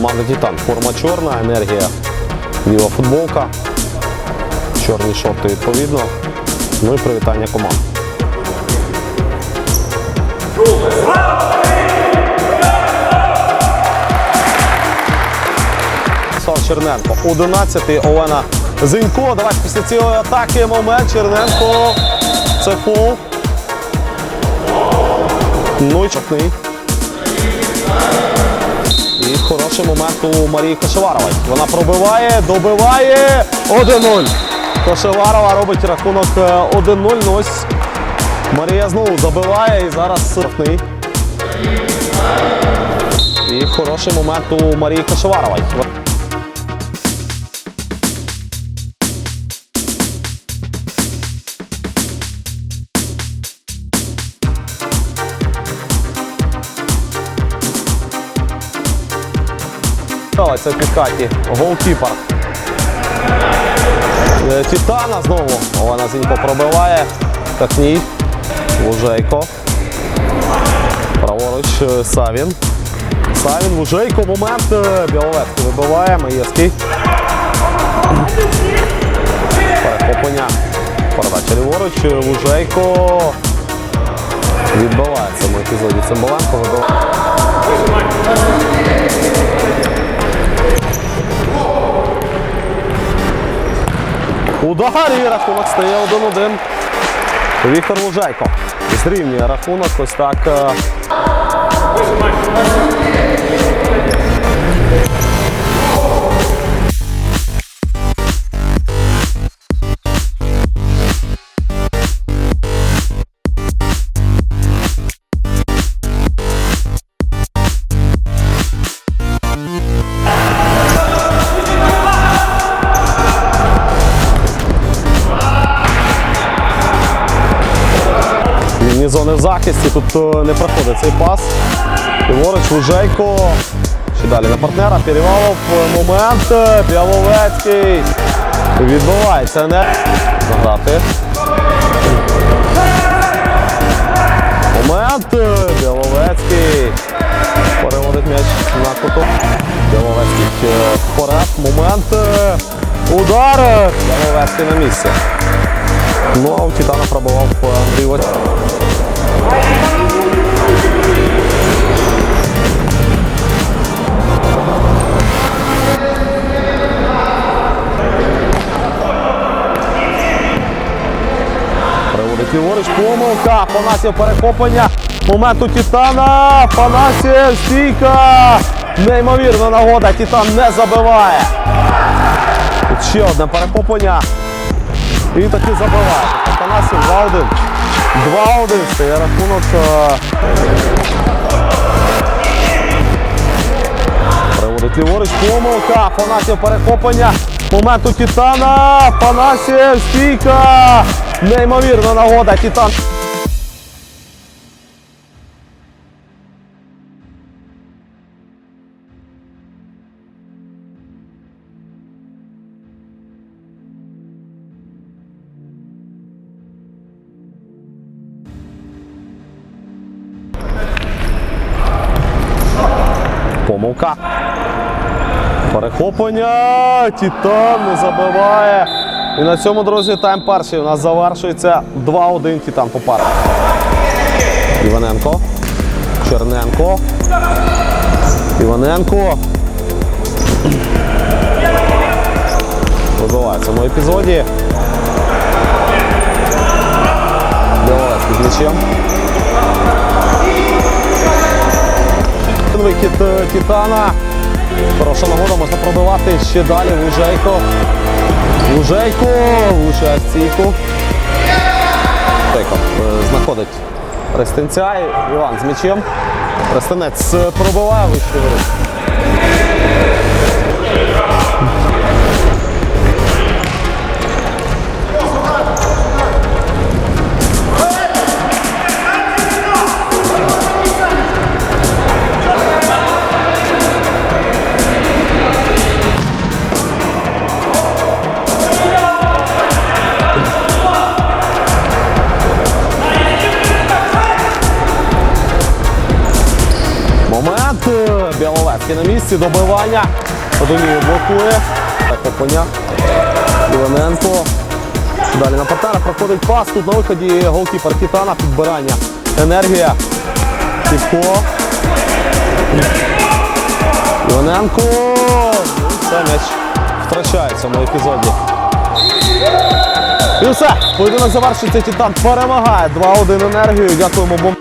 Команда Титан. Форма чорна, енергія ліва футболка. Чорні шорти відповідно. Ну і привітання команд. Черненко. 11-й Олена Зинько. Давайте після цієї атаки момент. Черненко. Це фол. Ну і чокний. Хороший момент у Марії Кошеварової. Вона пробиває, добиває 1-0. Кошеварова робить рахунок е, 1-0. Ну ось Марія знову забиває і зараз штрафний. І хороший момент у Марії Кошеварової. Це в підкаті. Голкіпер. Е, Титана знову. Олена Зінько пробиває. Такній. Лужейко. Праворуч е, Савін. Савін, Лужейко. Момент. е, Біловецький вибиває. Маєвський. Перехоплення. Передача ліворуч. Лужейко. Відбиває в цьому епізоді Цимбаленко. Удар і рахунок стає 1-1. Віктор Лужайко зрівнює рахунок. Ось так. Вільні зони в захисті. Тут е, не проходить цей пас. Ліворуч Лужейко. Ще далі на партнера. Перевалов. Момент. е, Біловецький. Відбувається. Не заграти. Момент. е, Біловецький. Переводить м'яч на куту. Біловецький вперед. Момент. Удар. Біловецький на місці. Ну, а у Титана пробував Андрій Вось. Ліворуч, помилка, Панасів перехоплення, момент у Титана, Панасів, стійка, неймовірна нагода, Титан не забиває. Тут ще одне перехоплення, і таки забиває. Панасів 2-1. 2-1 стає рахунок. е, Приводить ліворуч, помилка, Панасів перехоплення, момент у Титана, Панасів, стійка, неймовірна нагода, Титан. Помилка. Перехоплення. Титан не забиває. І на цьому, друзі, тайм перший. У нас завершується 2-1 Титан по парах. Іваненко. Черненко. Іваненко. Вибиває в епізоді. Біловецький з м'ячем. Вихід е, Титана. Хороша нагода, можна пробивати ще далі. Лужейко. Лужейко. Лужейко е, знаходить Рестинця. Іван з м'ячем. Рестинець е, пробиває вище Біловецький на місці. Добивання. Подонію блокує. Перехоплення. Іваненко. Далі на партнера проходить пас. Тут на виході голкіпер Титана. Підбирання. Енергія. Сівко. Іваненко. Ну, Все, м'яч втрачає в епізоді. І все. Поєдинок завершиться. Титан перемагає. 2-1 енергію. Дякуємо бом.